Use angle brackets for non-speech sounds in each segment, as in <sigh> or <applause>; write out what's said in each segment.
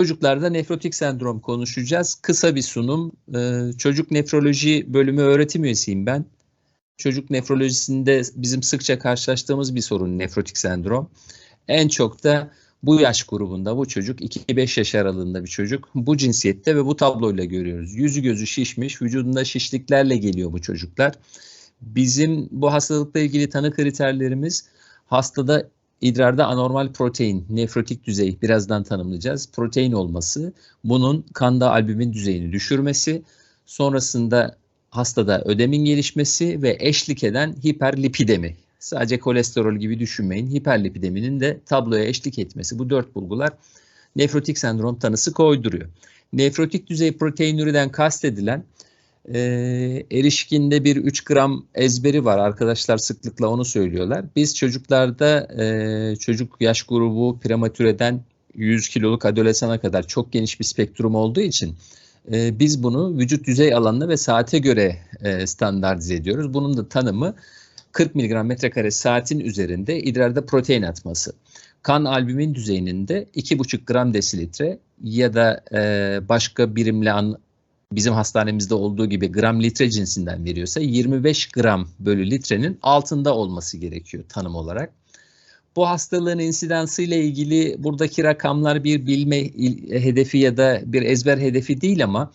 Çocuklarda nefrotik sendrom konuşacağız. Kısa bir sunum. Ee, çocuk nefroloji bölümü öğretim üyesiyim ben. Çocuk nefrolojisinde bizim sıkça karşılaştığımız bir sorun nefrotik sendrom. En çok da bu yaş grubunda bu çocuk 2-5 yaş aralığında bir çocuk. Bu cinsiyette ve bu tabloyla görüyoruz. Yüzü gözü şişmiş, vücudunda şişliklerle geliyor bu çocuklar. Bizim bu hastalıkla ilgili tanı kriterlerimiz hastada idrarda anormal protein, nefrotik düzey birazdan tanımlayacağız. Protein olması, bunun kanda albümin düzeyini düşürmesi, sonrasında hastada ödemin gelişmesi ve eşlik eden hiperlipidemi. Sadece kolesterol gibi düşünmeyin. Hiperlipideminin de tabloya eşlik etmesi. Bu dört bulgular nefrotik sendrom tanısı koyduruyor. Nefrotik düzey proteinüriden kastedilen e, erişkinde bir 3 gram ezberi var. Arkadaşlar sıklıkla onu söylüyorlar. Biz çocuklarda e, çocuk yaş grubu prematüreden 100 kiloluk adolesana kadar çok geniş bir spektrum olduğu için e, biz bunu vücut yüzey alanına ve saate göre e, standartize ediyoruz. Bunun da tanımı 40 mg metrekare saatin üzerinde idrarda protein atması. Kan albümin düzeyinde 2,5 gram desilitre ya da e, başka birimle an, bizim hastanemizde olduğu gibi gram litre cinsinden veriyorsa 25 gram bölü litrenin altında olması gerekiyor tanım olarak. Bu hastalığın insidansı ile ilgili buradaki rakamlar bir bilme hedefi ya da bir ezber hedefi değil ama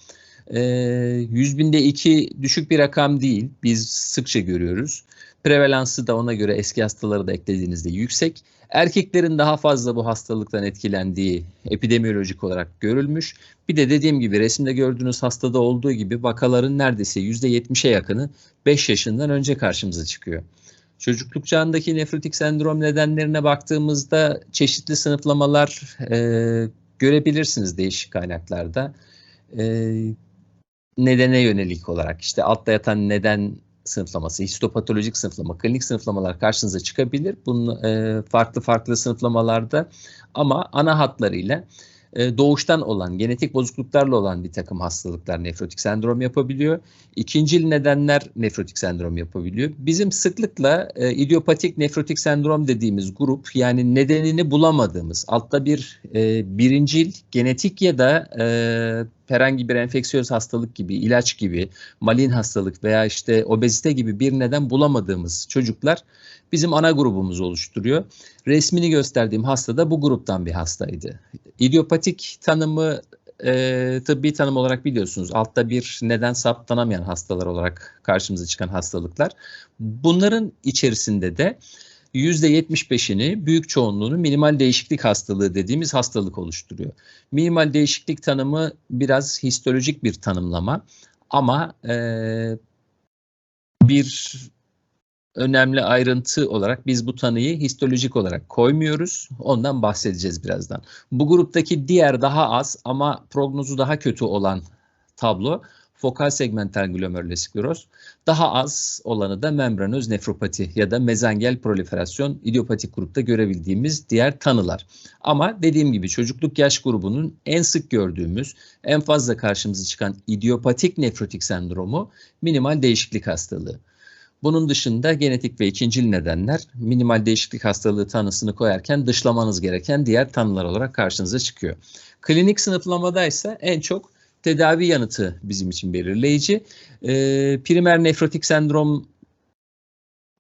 e, 100 binde 2 düşük bir rakam değil. Biz sıkça görüyoruz. Prevalansı da ona göre eski hastaları da eklediğinizde yüksek. Erkeklerin daha fazla bu hastalıktan etkilendiği epidemiyolojik olarak görülmüş. Bir de dediğim gibi resimde gördüğünüz hastada olduğu gibi vakaların neredeyse %70'e yakını 5 yaşından önce karşımıza çıkıyor. Çocukluk çağındaki nefrotik sendrom nedenlerine baktığımızda çeşitli sınıflamalar e, görebilirsiniz değişik kaynaklarda. E, nedene yönelik olarak işte altta yatan neden sınıflaması, histopatolojik sınıflama, klinik sınıflamalar karşınıza çıkabilir. Bunun e, farklı farklı sınıflamalarda ama ana hatlarıyla e, doğuştan olan, genetik bozukluklarla olan bir takım hastalıklar nefrotik sendrom yapabiliyor. İkincil nedenler nefrotik sendrom yapabiliyor. Bizim sıklıkla e, idiopatik nefrotik sendrom dediğimiz grup yani nedenini bulamadığımız altta bir e, birincil genetik ya da e, herhangi bir enfeksiyöz hastalık gibi, ilaç gibi, malin hastalık veya işte obezite gibi bir neden bulamadığımız çocuklar bizim ana grubumuzu oluşturuyor. Resmini gösterdiğim hasta da bu gruptan bir hastaydı. İdiopatik tanımı e, tıbbi tanım olarak biliyorsunuz altta bir neden saptanamayan hastalar olarak karşımıza çıkan hastalıklar. Bunların içerisinde de %75'ini büyük çoğunluğunu minimal değişiklik hastalığı dediğimiz hastalık oluşturuyor. Minimal değişiklik tanımı biraz histolojik bir tanımlama ama e, bir önemli ayrıntı olarak biz bu tanıyı histolojik olarak koymuyoruz. Ondan bahsedeceğiz birazdan. Bu gruptaki diğer daha az ama prognozu daha kötü olan tablo fokal segmental glomerüler skleroz. Daha az olanı da membranöz nefropati ya da mezengel proliferasyon idiopatik grupta görebildiğimiz diğer tanılar. Ama dediğim gibi çocukluk yaş grubunun en sık gördüğümüz, en fazla karşımıza çıkan idiopatik nefrotik sendromu minimal değişiklik hastalığı. Bunun dışında genetik ve ikincil nedenler minimal değişiklik hastalığı tanısını koyarken dışlamanız gereken diğer tanılar olarak karşınıza çıkıyor. Klinik sınıflamada ise en çok tedavi yanıtı bizim için belirleyici. E, primer nefrotik sendrom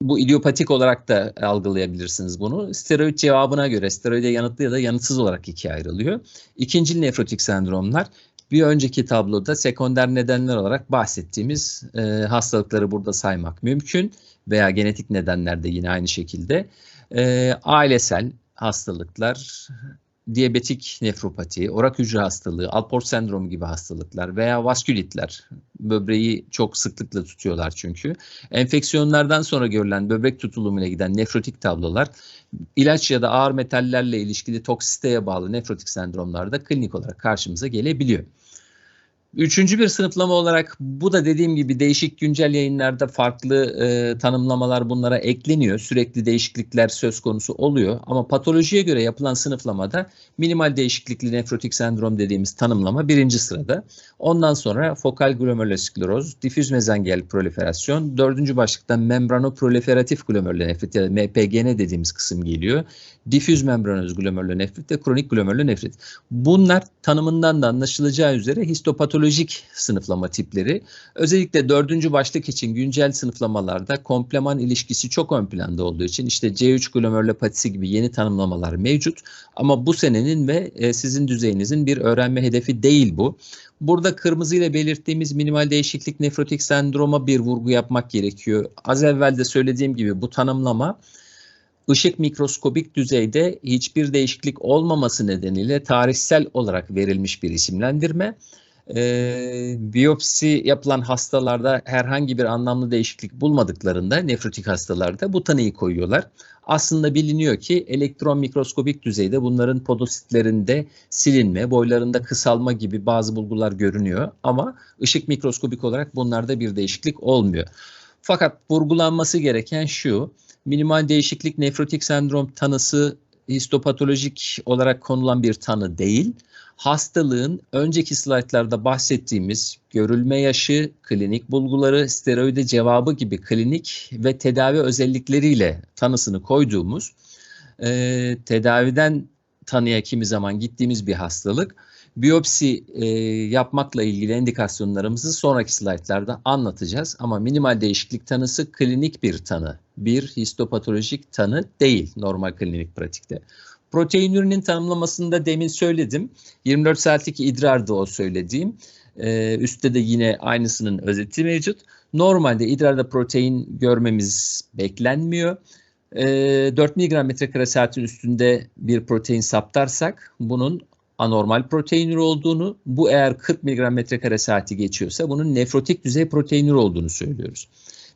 bu idiopatik olarak da algılayabilirsiniz bunu. Steroid cevabına göre steroide yanıtlı ya da yanıtsız olarak ikiye ayrılıyor. İkincil nefrotik sendromlar bir önceki tabloda sekonder nedenler olarak bahsettiğimiz e, hastalıkları burada saymak mümkün veya genetik nedenler de yine aynı şekilde. E, ailesel hastalıklar, diyabetik nefropati, orak hücre hastalığı, Alport sendromu gibi hastalıklar veya vaskülitler. Böbreği çok sıklıkla tutuyorlar çünkü. Enfeksiyonlardan sonra görülen böbrek tutulumuna giden nefrotik tablolar, ilaç ya da ağır metallerle ilişkili toksisteye bağlı nefrotik sendromlarda klinik olarak karşımıza gelebiliyor. Üçüncü bir sınıflama olarak bu da dediğim gibi değişik güncel yayınlarda farklı e, tanımlamalar bunlara ekleniyor. Sürekli değişiklikler söz konusu oluyor. Ama patolojiye göre yapılan sınıflamada minimal değişiklikli nefrotik sendrom dediğimiz tanımlama birinci sırada. Ondan sonra fokal glomeruloskleroz, difüz mezengel proliferasyon, dördüncü başlıkta membranoproliferatif glomerulonefrit ya da MPGN dediğimiz kısım geliyor. Difüz membranöz glomerulonefrit ve kronik glomerulonefrit. Bunlar tanımından da anlaşılacağı üzere histopatolojik sınıflama tipleri. Özellikle dördüncü başlık için güncel sınıflamalarda kompleman ilişkisi çok ön planda olduğu için işte C3 glomerulopatisi gibi yeni tanımlamalar mevcut. Ama bu senenin ve e, sizin düzeyinizin bir öğrenme hedefi değil bu. Burada kırmızı ile belirttiğimiz minimal değişiklik nefrotik sendroma bir vurgu yapmak gerekiyor. Az evvel de söylediğim gibi bu tanımlama ışık mikroskobik düzeyde hiçbir değişiklik olmaması nedeniyle tarihsel olarak verilmiş bir isimlendirme. Ee, biyopsi yapılan hastalarda herhangi bir anlamlı değişiklik bulmadıklarında nefrotik hastalarda bu tanıyı koyuyorlar. Aslında biliniyor ki elektron mikroskobik düzeyde bunların podositlerinde silinme, boylarında kısalma gibi bazı bulgular görünüyor ama ışık mikroskobik olarak bunlarda bir değişiklik olmuyor. Fakat vurgulanması gereken şu, minimal değişiklik nefrotik sendrom tanısı histopatolojik olarak konulan bir tanı değil. Hastalığın önceki slaytlarda bahsettiğimiz görülme yaşı, klinik bulguları, steroide cevabı gibi klinik ve tedavi özellikleriyle tanısını koyduğumuz e, tedaviden tanıya kimi zaman gittiğimiz bir hastalık. Biyopsi e, yapmakla ilgili indikasyonlarımızı sonraki slaytlarda anlatacağız. Ama minimal değişiklik tanısı klinik bir tanı. Bir histopatolojik tanı değil normal klinik pratikte. Proteinürinin tanımlamasında demin söyledim. 24 saatlik idrarda o söylediğim. Ee, üstte de yine aynısının özeti mevcut. Normalde idrarda protein görmemiz beklenmiyor. Ee, 4 mg metrekare saatin üstünde bir protein saptarsak bunun anormal proteinür olduğunu, bu eğer 40 mg metrekare saati geçiyorsa bunun nefrotik düzey proteinür olduğunu söylüyoruz.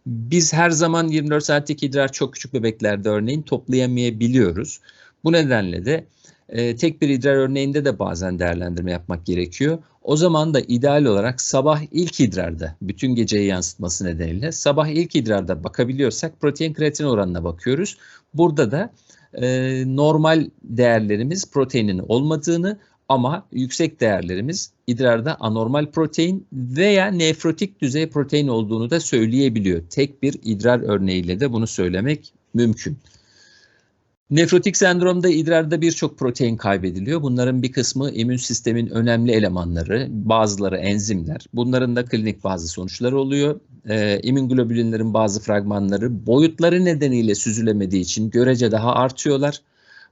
Biz her zaman 24 saatlik idrar çok küçük bebeklerde örneğin toplayamayabiliyoruz. Bu nedenle de e, tek bir idrar örneğinde de bazen değerlendirme yapmak gerekiyor. O zaman da ideal olarak sabah ilk idrarda bütün geceyi yansıtması nedeniyle sabah ilk idrarda bakabiliyorsak protein kreatin oranına bakıyoruz. Burada da e, normal değerlerimiz proteinin olmadığını ama yüksek değerlerimiz idrarda anormal protein veya nefrotik düzey protein olduğunu da söyleyebiliyor. Tek bir idrar örneğiyle de bunu söylemek mümkün. Nefrotik sendromda idrarda birçok protein kaybediliyor. Bunların bir kısmı immün sistemin önemli elemanları, bazıları enzimler. Bunların da klinik bazı sonuçları oluyor. Ee, immünglobulinlerin bazı fragmanları boyutları nedeniyle süzülemediği için görece daha artıyorlar.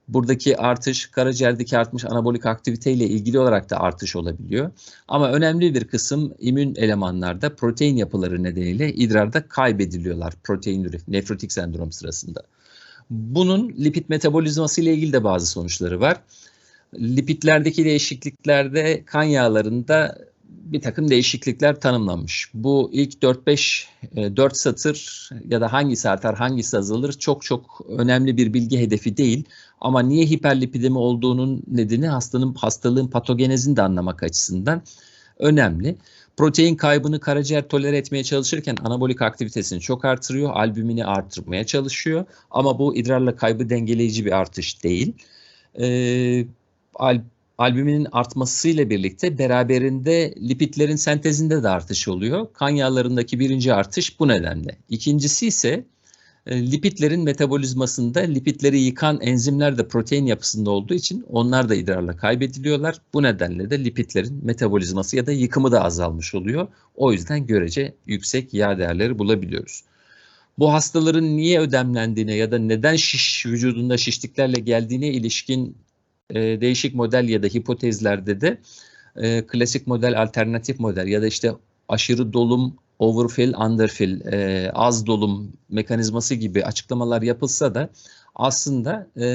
Buradaki artış karaciğerdeki artmış anabolik aktivite ile ilgili olarak da artış olabiliyor. Ama önemli bir kısım immün elemanlarda protein yapıları nedeniyle idrarda kaybediliyorlar protein nefrotik sendrom sırasında. Bunun lipid metabolizması ile ilgili de bazı sonuçları var. Lipidlerdeki değişikliklerde kan yağlarında bir takım değişiklikler tanımlanmış. Bu ilk 4-5 4 e, satır ya da hangisi artar hangisi azalır çok çok önemli bir bilgi hedefi değil. Ama niye hiperlipidemi olduğunun nedeni hastanın hastalığın patogenezini de anlamak açısından önemli. Protein kaybını karaciğer tolere etmeye çalışırken anabolik aktivitesini çok artırıyor. Albümini artırmaya çalışıyor. Ama bu idrarla kaybı dengeleyici bir artış değil. Ee, al, albüminin artmasıyla birlikte beraberinde lipidlerin sentezinde de artış oluyor. Kan yağlarındaki birinci artış bu nedenle. İkincisi ise e, lipidlerin metabolizmasında lipidleri yıkan enzimler de protein yapısında olduğu için onlar da idrarla kaybediliyorlar. Bu nedenle de lipidlerin metabolizması ya da yıkımı da azalmış oluyor. O yüzden görece yüksek yağ değerleri bulabiliyoruz. Bu hastaların niye ödemlendiğine ya da neden şiş vücudunda şişliklerle geldiğine ilişkin e, değişik model ya da hipotezlerde de e, klasik model, alternatif model ya da işte aşırı dolum, overfill, underfill, e, az dolum mekanizması gibi açıklamalar yapılsa da aslında e,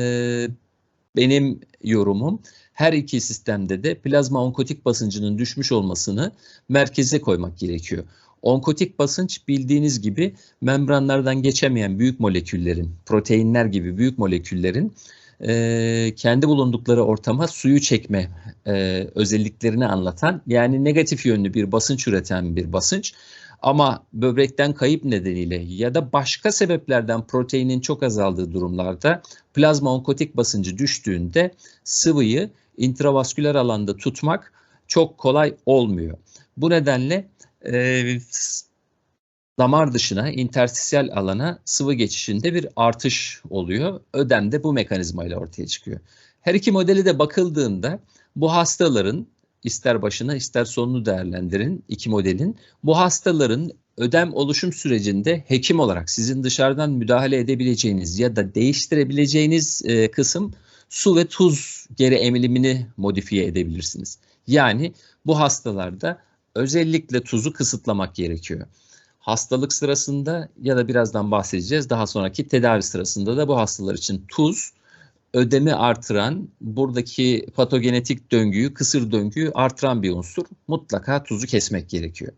benim yorumum her iki sistemde de plazma onkotik basıncının düşmüş olmasını merkeze koymak gerekiyor. Onkotik basınç bildiğiniz gibi membranlardan geçemeyen büyük moleküllerin, proteinler gibi büyük moleküllerin e, kendi bulundukları ortama suyu çekme e, özelliklerini anlatan yani negatif yönlü bir basınç üreten bir basınç. Ama böbrekten kayıp nedeniyle ya da başka sebeplerden proteinin çok azaldığı durumlarda plazma onkotik basıncı düştüğünde sıvıyı intravasküler alanda tutmak çok kolay olmuyor. Bu nedenle e, damar dışına, interstisyal alana sıvı geçişinde bir artış oluyor. Ödem de bu mekanizmayla ortaya çıkıyor. Her iki modeli de bakıldığında bu hastaların ister başına ister sonunu değerlendirin iki modelin. Bu hastaların ödem oluşum sürecinde hekim olarak sizin dışarıdan müdahale edebileceğiniz ya da değiştirebileceğiniz e, kısım su ve tuz geri emilimini modifiye edebilirsiniz. Yani bu hastalarda özellikle tuzu kısıtlamak gerekiyor. Hastalık sırasında ya da birazdan bahsedeceğiz daha sonraki tedavi sırasında da bu hastalar için tuz ödemi artıran, buradaki patogenetik döngüyü, kısır döngüyü artıran bir unsur. Mutlaka tuzu kesmek gerekiyor.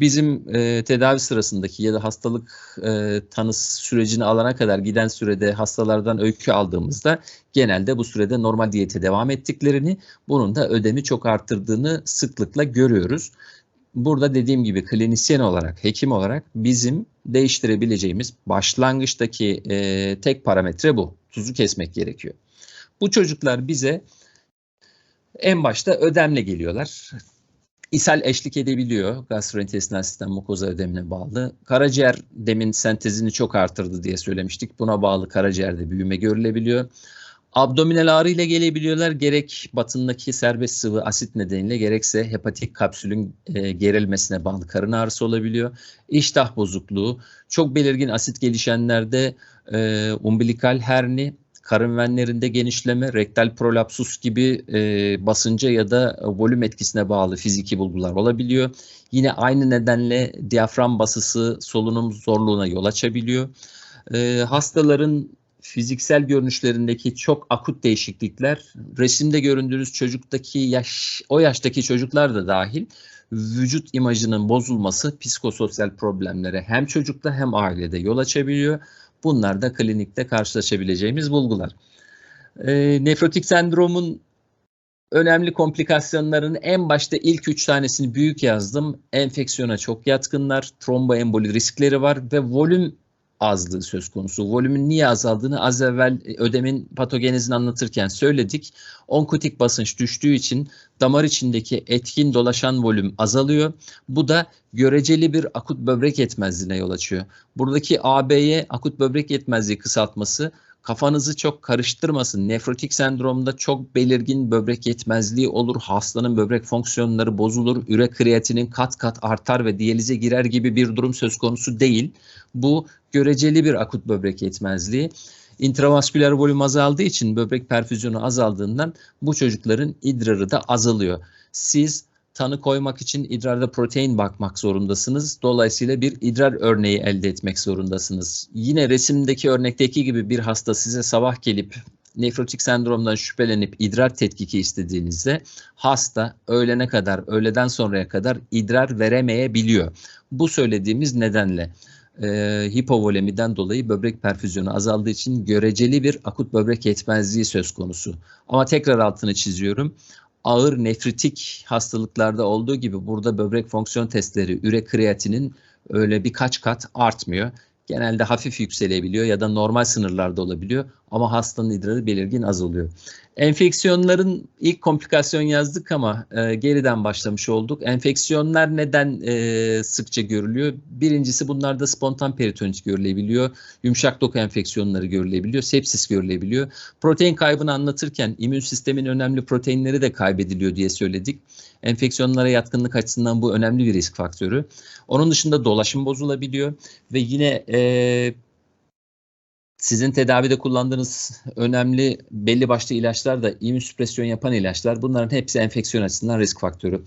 Bizim e, tedavi sırasındaki ya da hastalık e, tanısı sürecini alana kadar giden sürede hastalardan öykü aldığımızda genelde bu sürede normal diyete devam ettiklerini, bunun da ödemi çok arttırdığını sıklıkla görüyoruz. Burada dediğim gibi klinisyen olarak, hekim olarak bizim değiştirebileceğimiz başlangıçtaki e, tek parametre bu. Tuzu kesmek gerekiyor. Bu çocuklar bize en başta ödemle geliyorlar. İshal eşlik edebiliyor. Gastrointestinal sistem mukoza ödemine bağlı. Karaciğer demin sentezini çok artırdı diye söylemiştik. Buna bağlı karaciğerde büyüme görülebiliyor. Abdominal ağrı ile gelebiliyorlar. Gerek batındaki serbest sıvı asit nedeniyle gerekse hepatik kapsülün e, gerilmesine bağlı karın ağrısı olabiliyor. İştah bozukluğu, çok belirgin asit gelişenlerde e, umbilikal herni, karın venlerinde genişleme, rektal prolapsus gibi e, basınca ya da volüm etkisine bağlı fiziki bulgular olabiliyor. Yine aynı nedenle diyafram basısı solunum zorluğuna yol açabiliyor. E, hastaların fiziksel görünüşlerindeki çok akut değişiklikler resimde göründüğünüz çocuktaki yaş o yaştaki çocuklar da dahil vücut imajının bozulması psikososyal problemlere hem çocukta hem ailede yol açabiliyor. Bunlar da klinikte karşılaşabileceğimiz bulgular. E, nefrotik sendromun önemli komplikasyonlarının en başta ilk üç tanesini büyük yazdım. Enfeksiyona çok yatkınlar, tromboemboli riskleri var ve volüm azlığı söz konusu. Volümün niye azaldığını az evvel e, ödemin patogenezini anlatırken söyledik. Onkotik basınç düştüğü için damar içindeki etkin dolaşan volüm azalıyor. Bu da göreceli bir akut böbrek yetmezliğine yol açıyor. Buradaki AB'ye akut böbrek yetmezliği kısaltması kafanızı çok karıştırmasın. Nefrotik sendromda çok belirgin böbrek yetmezliği olur. Hastanın böbrek fonksiyonları bozulur. Üre kreatinin kat kat artar ve diyalize girer gibi bir durum söz konusu değil. Bu göreceli bir akut böbrek yetmezliği. İntravasküler volüm azaldığı için böbrek perfüzyonu azaldığından bu çocukların idrarı da azalıyor. Siz tanı koymak için idrarda protein bakmak zorundasınız. Dolayısıyla bir idrar örneği elde etmek zorundasınız. Yine resimdeki örnekteki gibi bir hasta size sabah gelip nefrotik sendromdan şüphelenip idrar tetkiki istediğinizde hasta öğlene kadar, öğleden sonraya kadar idrar veremeyebiliyor. Bu söylediğimiz nedenle e, hipovolemiden dolayı böbrek perfüzyonu azaldığı için göreceli bir akut böbrek yetmezliği söz konusu. Ama tekrar altını çiziyorum ağır nefritik hastalıklarda olduğu gibi burada böbrek fonksiyon testleri üre kreatinin öyle birkaç kat artmıyor. Genelde hafif yükselebiliyor ya da normal sınırlarda olabiliyor ama hastanın idrarı belirgin azalıyor. Enfeksiyonların ilk komplikasyon yazdık ama e, geriden başlamış olduk. Enfeksiyonlar neden e, sıkça görülüyor? Birincisi bunlarda spontan peritonit görülebiliyor. Yumuşak doku enfeksiyonları görülebiliyor. Sepsis görülebiliyor. Protein kaybını anlatırken immün sistemin önemli proteinleri de kaybediliyor diye söyledik. Enfeksiyonlara yatkınlık açısından bu önemli bir risk faktörü. Onun dışında dolaşım bozulabiliyor ve yine e, sizin tedavide kullandığınız önemli belli başlı ilaçlar da immünsüpresyon yapan ilaçlar. Bunların hepsi enfeksiyon açısından risk faktörü.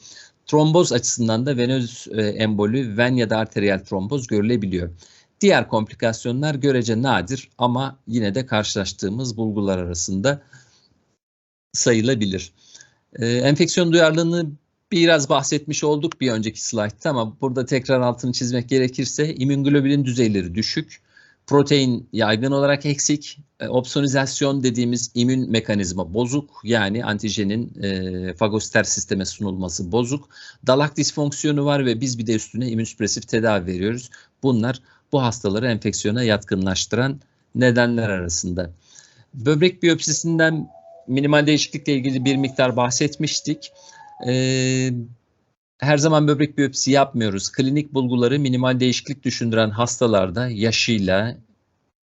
Tromboz açısından da venöz e, embolü, ven ya da arteriyel tromboz görülebiliyor. Diğer komplikasyonlar görece nadir ama yine de karşılaştığımız bulgular arasında sayılabilir. E, enfeksiyon duyarlılığını biraz bahsetmiş olduk bir önceki slaytta ama burada tekrar altını çizmek gerekirse immünoglobulin düzeyleri düşük Protein yaygın olarak eksik. E, opsonizasyon dediğimiz immün mekanizma bozuk. Yani antijenin e, fagositer sisteme sunulması bozuk. Dalak disfonksiyonu var ve biz bir de üstüne immünsüpresif tedavi veriyoruz. Bunlar bu hastaları enfeksiyona yatkınlaştıran nedenler arasında. Böbrek biyopsisinden minimal değişiklikle ilgili bir miktar bahsetmiştik. Ee, her zaman böbrek biyopsi yapmıyoruz. Klinik bulguları minimal değişiklik düşündüren hastalarda yaşıyla,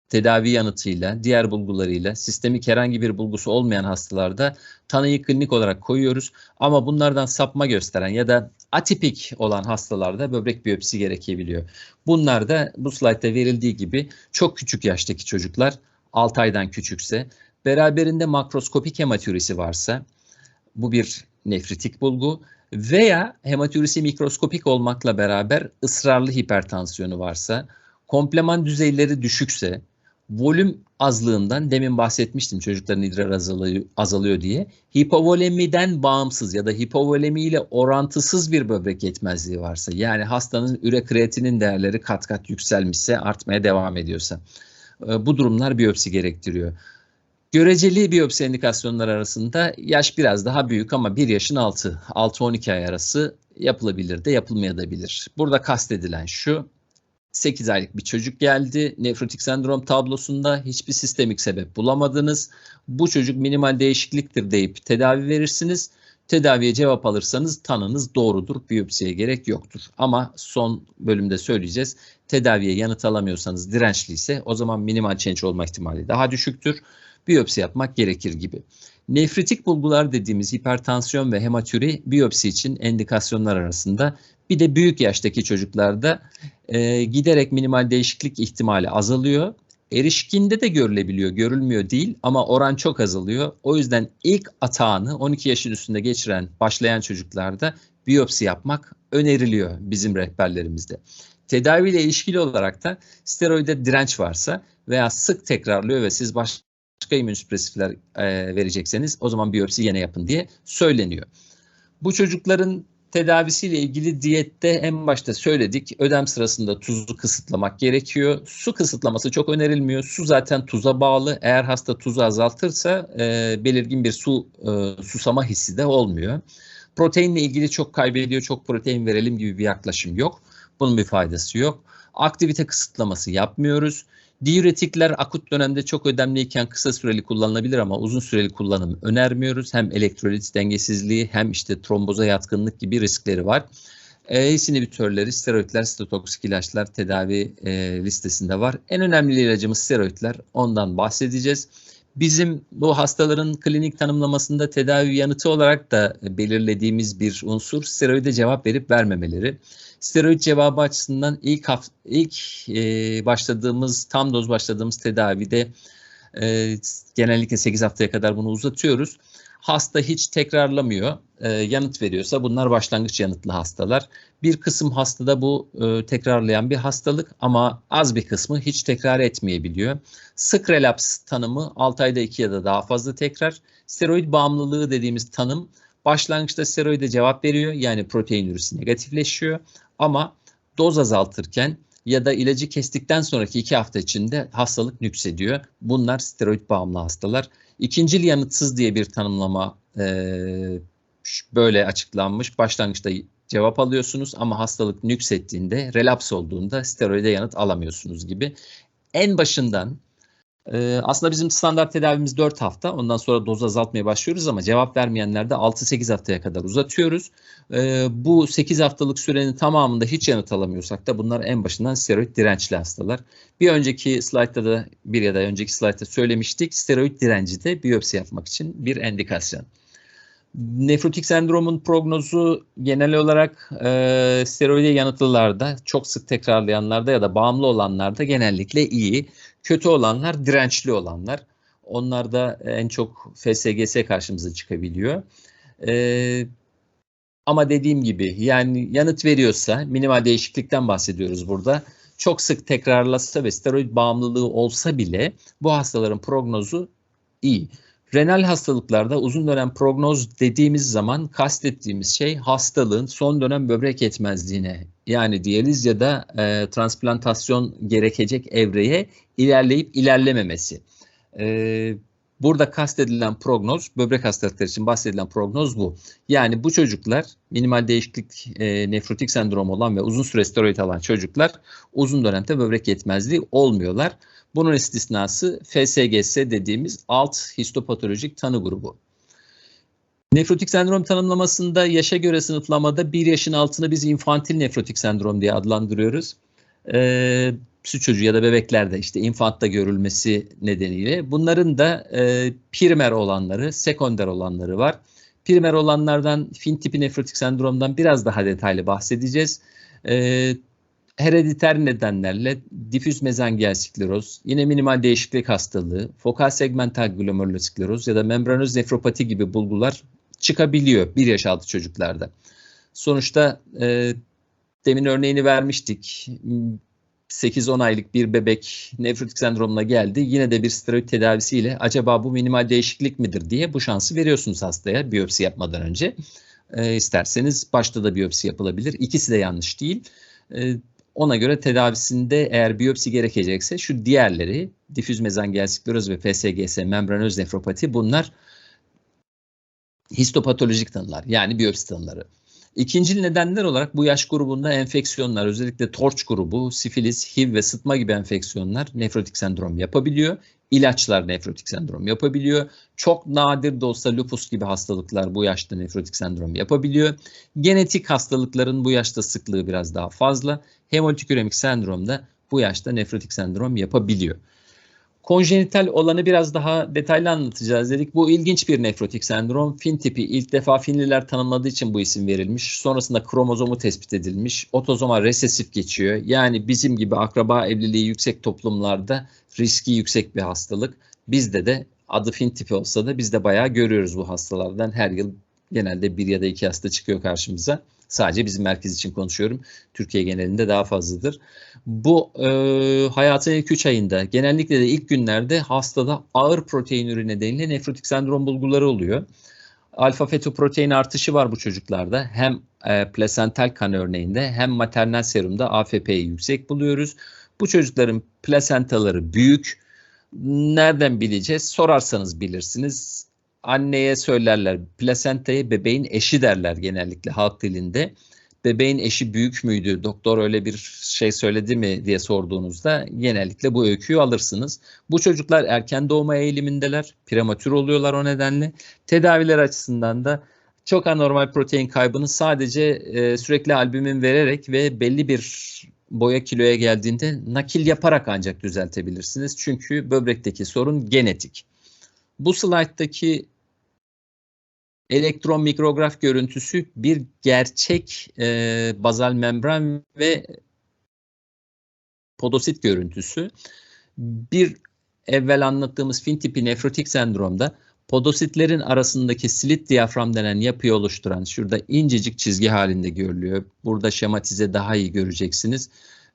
tedavi yanıtıyla, diğer bulgularıyla, sistemik herhangi bir bulgusu olmayan hastalarda tanıyı klinik olarak koyuyoruz. Ama bunlardan sapma gösteren ya da atipik olan hastalarda böbrek biyopsi gerekebiliyor. Bunlar da bu slaytta verildiği gibi çok küçük yaştaki çocuklar 6 aydan küçükse, beraberinde makroskopik hematürisi varsa bu bir nefritik bulgu veya hematürisi mikroskopik olmakla beraber ısrarlı hipertansiyonu varsa, kompleman düzeyleri düşükse, volüm azlığından demin bahsetmiştim çocukların idrar azalıyor, azalıyor diye. Hipovolemiden bağımsız ya da hipovolemi orantısız bir böbrek yetmezliği varsa yani hastanın üre kreatinin değerleri kat kat yükselmişse artmaya devam ediyorsa e, bu durumlar biyopsi gerektiriyor. Göreceli biyopsi indikasyonları arasında yaş biraz daha büyük ama 1 yaşın altı, 6-12 ay arası yapılabilir de yapılmayabilir. Burada kastedilen şu, 8 aylık bir çocuk geldi. Nefrotik sendrom tablosunda hiçbir sistemik sebep bulamadınız. Bu çocuk minimal değişikliktir deyip tedavi verirsiniz. Tedaviye cevap alırsanız tanınız doğrudur. Biyopsiye gerek yoktur. Ama son bölümde söyleyeceğiz. Tedaviye yanıt alamıyorsanız dirençliyse o zaman minimal change olma ihtimali daha düşüktür. Biyopsi yapmak gerekir gibi. Nefritik bulgular dediğimiz hipertansiyon ve hematüri biyopsi için endikasyonlar arasında bir de büyük yaştaki çocuklarda e, giderek minimal değişiklik ihtimali azalıyor. Erişkinde de görülebiliyor, görülmüyor değil ama oran çok azalıyor. O yüzden ilk atağını 12 yaşın üstünde geçiren başlayan çocuklarda biyopsi yapmak öneriliyor bizim rehberlerimizde. Tedaviyle ilişkili olarak da steroide direnç varsa veya sık tekrarlıyor ve siz başka immünsüpresifler e, verecekseniz o zaman biyopsi yine yapın diye söyleniyor. Bu çocukların tedavisiyle ilgili diyette en başta söyledik. Ödem sırasında tuzu kısıtlamak gerekiyor. Su kısıtlaması çok önerilmiyor. Su zaten tuza bağlı. Eğer hasta tuzu azaltırsa e, belirgin bir su e, susama hissi de olmuyor. Proteinle ilgili çok kaybediyor, çok protein verelim gibi bir yaklaşım yok. Bunun bir faydası yok. Aktivite kısıtlaması yapmıyoruz. Diüretikler akut dönemde çok önemliyken kısa süreli kullanılabilir ama uzun süreli kullanım önermiyoruz. Hem elektrolit dengesizliği hem işte tromboza yatkınlık gibi riskleri var. ACE inhibitörleri, steroidler, sitotoksik ilaçlar tedavi e, listesinde var. En önemli ilacımız steroidler. Ondan bahsedeceğiz. Bizim bu hastaların klinik tanımlamasında tedavi yanıtı olarak da belirlediğimiz bir unsur steroide cevap verip vermemeleri. Steroid cevabı açısından ilk haft ilk e, başladığımız tam doz başladığımız tedavide e, genellikle 8 haftaya kadar bunu uzatıyoruz. Hasta hiç tekrarlamıyor, e, yanıt veriyorsa bunlar başlangıç yanıtlı hastalar. Bir kısım hastada bu e, tekrarlayan bir hastalık ama az bir kısmı hiç tekrar etmeyebiliyor. Sık relaps tanımı 6 ayda 2 ya da daha fazla tekrar. Steroid bağımlılığı dediğimiz tanım başlangıçta steroide cevap veriyor yani protein ürüsü negatifleşiyor ama doz azaltırken ya da ilacı kestikten sonraki iki hafta içinde hastalık nüksediyor. Bunlar steroid bağımlı hastalar. İkincil yanıtsız diye bir tanımlama e, böyle açıklanmış. Başlangıçta cevap alıyorsunuz ama hastalık nüksettiğinde, relaps olduğunda steroide yanıt alamıyorsunuz gibi. En başından ee, aslında bizim standart tedavimiz 4 hafta. Ondan sonra doz azaltmaya başlıyoruz ama cevap vermeyenlerde 6-8 haftaya kadar uzatıyoruz. Ee, bu 8 haftalık sürenin tamamında hiç yanıt alamıyorsak da bunlar en başından steroid dirençli hastalar. Bir önceki slaytta da bir ya da önceki slaytta söylemiştik. Steroid direnci de biyopsi yapmak için bir endikasyon. Nefrotik sendromun prognozu genel olarak e, steroide yanıtlılarda, çok sık tekrarlayanlarda ya da bağımlı olanlarda genellikle iyi. Kötü olanlar dirençli olanlar. Onlar da en çok FSGS karşımıza çıkabiliyor. Ee, ama dediğim gibi yani yanıt veriyorsa minimal değişiklikten bahsediyoruz burada. Çok sık tekrarlasa ve steroid bağımlılığı olsa bile bu hastaların prognozu iyi. Renal hastalıklarda uzun dönem prognoz dediğimiz zaman kastettiğimiz şey hastalığın son dönem böbrek yetmezliğine yani diyaliz ya da e, transplantasyon gerekecek evreye ilerleyip ilerlememesi. E, burada kastedilen prognoz, böbrek hastalıkları için bahsedilen prognoz bu. Yani bu çocuklar minimal değişiklik e, nefrotik sendromu olan ve uzun süre steroid alan çocuklar uzun dönemde böbrek yetmezliği olmuyorlar. Bunun istisnası FSGS dediğimiz alt histopatolojik tanı grubu. Nefrotik sendrom tanımlamasında yaşa göre sınıflamada 1 yaşın altını biz infantil nefrotik sendrom diye adlandırıyoruz. Ee, süt çocuğu ya da bebeklerde işte infantta görülmesi nedeniyle. Bunların da e, primer olanları, sekonder olanları var. Primer olanlardan fin tipi nefrotik sendromdan biraz daha detaylı bahsedeceğiz. Ee, herediter nedenlerle difüz mezangiyel skleroz, yine minimal değişiklik hastalığı, fokal segmental glomeruloskleroz ya da membranöz nefropati gibi bulgular çıkabiliyor 1 yaş altı çocuklarda. Sonuçta e, demin örneğini vermiştik. 8-10 aylık bir bebek nefrotik sendromuna geldi. Yine de bir steroid tedavisiyle acaba bu minimal değişiklik midir diye bu şansı veriyorsunuz hastaya biyopsi yapmadan önce. E, isterseniz başta da biyopsi yapılabilir. İkisi de yanlış değil. E, ona göre tedavisinde eğer biyopsi gerekecekse şu diğerleri difüz skleroz ve FSGS membranöz nefropati bunlar histopatolojik tanılar yani biyopsi tanıları. İkinci nedenler olarak bu yaş grubunda enfeksiyonlar özellikle torç grubu, sifilis, HIV ve sıtma gibi enfeksiyonlar nefrotik sendrom yapabiliyor. İlaçlar nefrotik sendrom yapabiliyor. Çok nadir de olsa lupus gibi hastalıklar bu yaşta nefrotik sendrom yapabiliyor. Genetik hastalıkların bu yaşta sıklığı biraz daha fazla. Hemolitik üremik sendrom da bu yaşta nefrotik sendrom yapabiliyor. Konjenital olanı biraz daha detaylı anlatacağız dedik. Bu ilginç bir nefrotik sendrom. Fin tipi ilk defa Finliler tanımladığı için bu isim verilmiş. Sonrasında kromozomu tespit edilmiş. Otozoma resesif geçiyor. Yani bizim gibi akraba evliliği yüksek toplumlarda riski yüksek bir hastalık. Bizde de adı fin tipi olsa da biz de bayağı görüyoruz bu hastalardan. Her yıl genelde bir ya da iki hasta çıkıyor karşımıza. Sadece bizim merkez için konuşuyorum. Türkiye genelinde daha fazladır. Bu e, hayatın ilk 3 ayında genellikle de ilk günlerde hastada ağır protein ürünü nedeniyle nefrotik sendrom bulguları oluyor. Alfa fetoprotein artışı var bu çocuklarda. Hem e, plasental kan örneğinde hem maternal serumda AFP'yi yüksek buluyoruz. Bu çocukların plasentaları büyük. Nereden bileceğiz? Sorarsanız bilirsiniz anneye söylerler. Plasentayı bebeğin eşi derler genellikle halk dilinde. Bebeğin eşi büyük müydü? Doktor öyle bir şey söyledi mi diye sorduğunuzda genellikle bu öyküyü alırsınız. Bu çocuklar erken doğuma eğilimindeler. Prematür oluyorlar o nedenle. Tedaviler açısından da çok anormal protein kaybını sadece e, sürekli albümin vererek ve belli bir boya kiloya geldiğinde nakil yaparak ancak düzeltebilirsiniz. Çünkü böbrekteki sorun genetik. Bu slayttaki elektron mikrograf görüntüsü bir gerçek e, bazal membran ve podosit görüntüsü. Bir evvel anlattığımız fin tipi nefrotik sendromda podositlerin arasındaki silit diyafram denen yapıyı oluşturan şurada incecik çizgi halinde görülüyor. Burada şematize daha iyi göreceksiniz.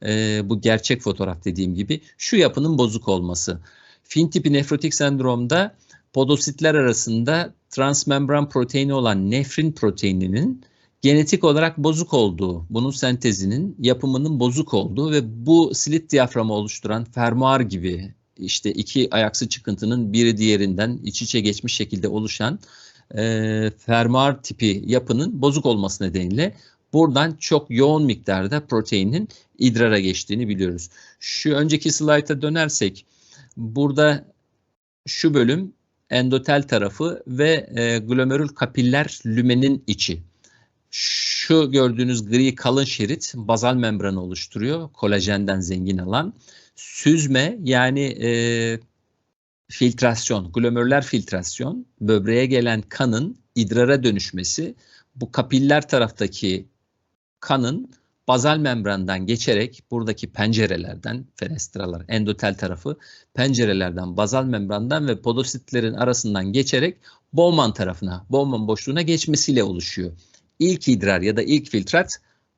E, bu gerçek fotoğraf dediğim gibi şu yapının bozuk olması. Fin tipi nefrotik sendromda podositler arasında transmembran proteini olan nefrin proteininin genetik olarak bozuk olduğu, bunun sentezinin, yapımının bozuk olduğu ve bu silit diyaframı oluşturan fermuar gibi işte iki ayaksı çıkıntının biri diğerinden iç içe geçmiş şekilde oluşan e, fermuar tipi yapının bozuk olması nedeniyle buradan çok yoğun miktarda proteinin idrara geçtiğini biliyoruz. Şu önceki slayta dönersek burada şu bölüm endotel tarafı ve e, glomerül kapiller lümenin içi. Şu gördüğünüz gri kalın şerit bazal membranı oluşturuyor. Kolajenden zengin alan. Süzme yani e, filtrasyon, glomerüler filtrasyon, böbreğe gelen kanın idrara dönüşmesi, bu kapiller taraftaki kanın bazal membrandan geçerek buradaki pencerelerden, fenestralar, endotel tarafı pencerelerden, bazal membrandan ve podositlerin arasından geçerek Bowman tarafına, Bowman boşluğuna geçmesiyle oluşuyor. İlk idrar ya da ilk filtrat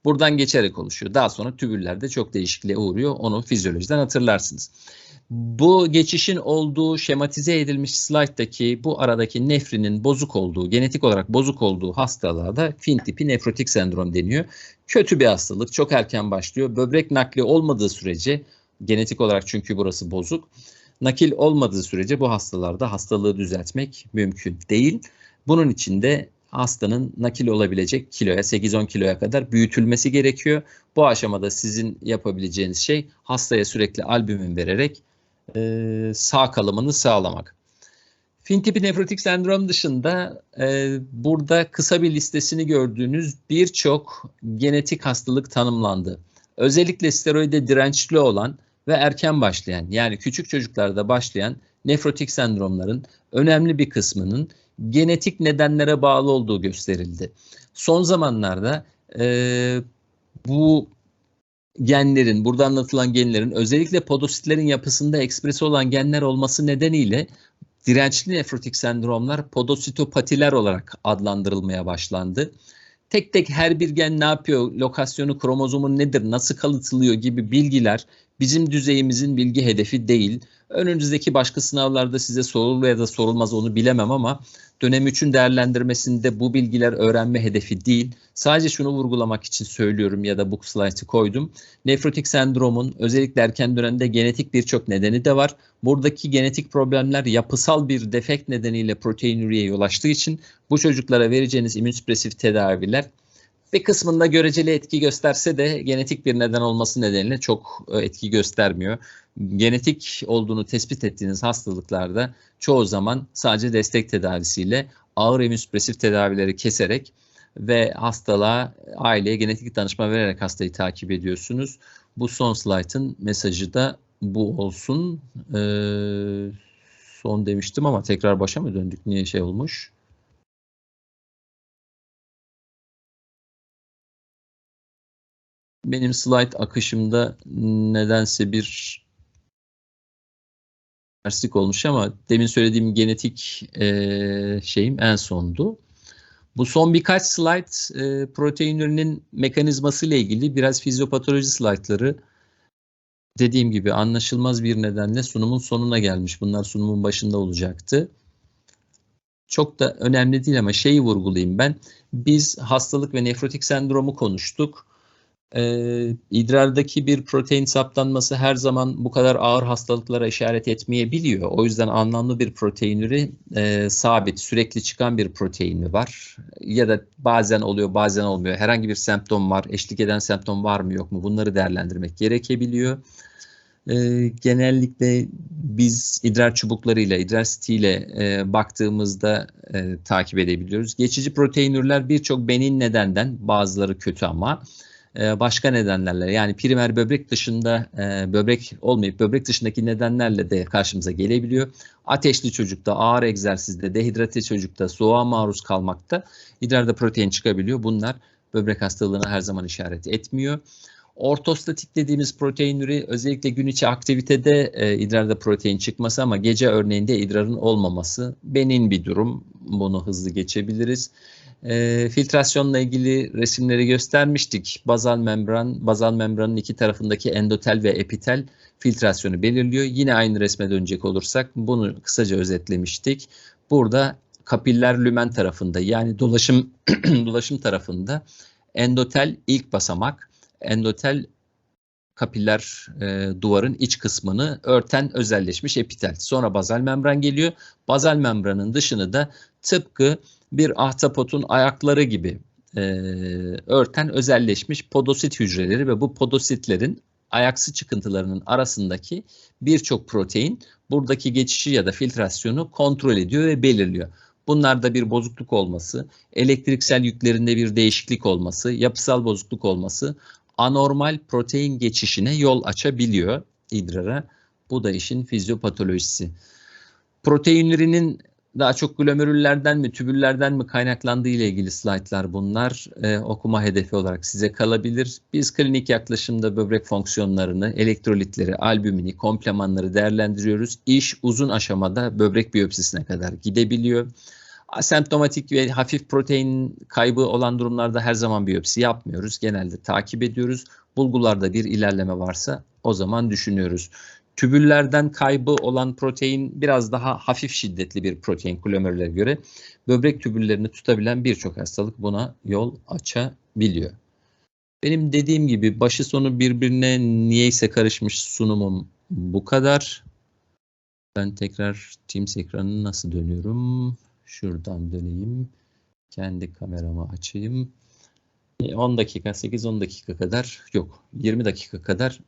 Buradan geçerek oluşuyor. Daha sonra tübüllerde çok değişikliğe uğruyor. Onu fizyolojiden hatırlarsınız. Bu geçişin olduğu şematize edilmiş slayttaki bu aradaki nefrinin bozuk olduğu, genetik olarak bozuk olduğu hastalığa da fin tipi nefrotik sendrom deniyor. Kötü bir hastalık, çok erken başlıyor. Böbrek nakli olmadığı sürece, genetik olarak çünkü burası bozuk, nakil olmadığı sürece bu hastalarda hastalığı düzeltmek mümkün değil. Bunun için de hastanın nakil olabilecek kiloya 8-10 kiloya kadar büyütülmesi gerekiyor. Bu aşamada sizin yapabileceğiniz şey hastaya sürekli albümin vererek e, sağ kalımını sağlamak. Fin tipi nefrotik sendrom dışında e, burada kısa bir listesini gördüğünüz birçok genetik hastalık tanımlandı. Özellikle steroide dirençli olan ve erken başlayan yani küçük çocuklarda başlayan nefrotik sendromların önemli bir kısmının genetik nedenlere bağlı olduğu gösterildi. Son zamanlarda e, bu genlerin, burada anlatılan genlerin özellikle podositlerin yapısında ekspresi olan genler olması nedeniyle dirençli nefrotik sendromlar podositopatiler olarak adlandırılmaya başlandı. Tek tek her bir gen ne yapıyor, lokasyonu, kromozomun nedir, nasıl kalıtılıyor gibi bilgiler bizim düzeyimizin bilgi hedefi değil. Önünüzdeki başka sınavlarda size sorulur ya da sorulmaz onu bilemem ama dönem 3'ün değerlendirmesinde bu bilgiler öğrenme hedefi değil. Sadece şunu vurgulamak için söylüyorum ya da bu slaytı koydum. Nefrotik sendromun özellikle erken dönemde genetik birçok nedeni de var. Buradaki genetik problemler yapısal bir defekt nedeniyle proteinürüye yol açtığı için bu çocuklara vereceğiniz immünsüpresif tedaviler bir kısmında göreceli etki gösterse de genetik bir neden olması nedeniyle çok e, etki göstermiyor. Genetik olduğunu tespit ettiğiniz hastalıklarda çoğu zaman sadece destek tedavisiyle ağır immünsüpresif tedavileri keserek ve hastalığa aileye genetik danışma vererek hastayı takip ediyorsunuz. Bu son slaytın mesajı da bu olsun. Ee, son demiştim ama tekrar başa mı döndük? Niye şey olmuş? Benim slide akışımda nedense bir terslik olmuş ama demin söylediğim genetik e, şeyim en sondu. Bu son birkaç slide e, proteinlerinin mekanizması ile ilgili biraz fizyopatoloji slaytları dediğim gibi anlaşılmaz bir nedenle sunumun sonuna gelmiş. Bunlar sunumun başında olacaktı. Çok da önemli değil ama şeyi vurgulayayım ben. Biz hastalık ve nefrotik sendromu konuştuk e, idrardaki bir protein saptanması her zaman bu kadar ağır hastalıklara işaret etmeyebiliyor. O yüzden anlamlı bir proteinürü e, sabit, sürekli çıkan bir proteini var. Ya da bazen oluyor, bazen olmuyor. Herhangi bir semptom var, eşlik eden semptom var mı yok mu bunları değerlendirmek gerekebiliyor. E, genellikle biz idrar çubuklarıyla, idrar sitiyle e, baktığımızda e, takip edebiliyoruz. Geçici proteinürler birçok benin nedenden, bazıları kötü ama e, başka nedenlerle yani primer böbrek dışında e, böbrek olmayıp böbrek dışındaki nedenlerle de karşımıza gelebiliyor. Ateşli çocukta, ağır egzersizde, dehidrate çocukta, soğuğa maruz kalmakta idrarda protein çıkabiliyor. Bunlar böbrek hastalığına her zaman işaret etmiyor. Ortostatik dediğimiz proteinleri özellikle gün içi aktivitede e, idrarda protein çıkması ama gece örneğinde idrarın olmaması benin bir durum. Bunu hızlı geçebiliriz. E, filtrasyonla ilgili resimleri göstermiştik. Bazal membran, bazal membranın iki tarafındaki endotel ve epitel filtrasyonu belirliyor. Yine aynı resme dönecek olursak bunu kısaca özetlemiştik. Burada kapiller lümen tarafında yani dolaşım <clears throat> dolaşım tarafında endotel ilk basamak. Endotel kapiller e, duvarın iç kısmını örten özelleşmiş epitel. Sonra bazal membran geliyor. Bazal membranın dışını da tıpkı bir ahtapotun ayakları gibi e, örten özelleşmiş podosit hücreleri ve bu podositlerin ayaksı çıkıntılarının arasındaki birçok protein buradaki geçişi ya da filtrasyonu kontrol ediyor ve belirliyor. Bunlarda bir bozukluk olması, elektriksel yüklerinde bir değişiklik olması, yapısal bozukluk olması anormal protein geçişine yol açabiliyor idrara. Bu da işin fizyopatolojisi. Proteinlerinin daha çok glomerüllerden mi, tübüllerden mi kaynaklandığı ile ilgili slaytlar bunlar. Ee, okuma hedefi olarak size kalabilir. Biz klinik yaklaşımda böbrek fonksiyonlarını, elektrolitleri, albümini, komplemanları değerlendiriyoruz. İş uzun aşamada böbrek biyopsisine kadar gidebiliyor. Asemptomatik ve hafif protein kaybı olan durumlarda her zaman biyopsi yapmıyoruz. Genelde takip ediyoruz. Bulgularda bir ilerleme varsa o zaman düşünüyoruz. Tübüllerden kaybı olan protein biraz daha hafif şiddetli bir protein glomerüle göre böbrek tübüllerini tutabilen birçok hastalık buna yol açabiliyor. Benim dediğim gibi başı sonu birbirine niyeyse karışmış sunumum bu kadar. Ben tekrar Teams ekranını nasıl dönüyorum? Şuradan döneyim. Kendi kameramı açayım. 10 dakika, 8-10 dakika kadar yok. 20 dakika kadar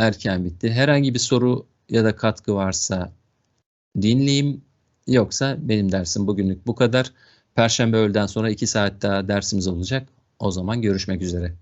erken bitti. Herhangi bir soru ya da katkı varsa dinleyeyim. Yoksa benim dersim bugünlük bu kadar. Perşembe öğleden sonra 2 saat daha dersimiz olacak. O zaman görüşmek üzere.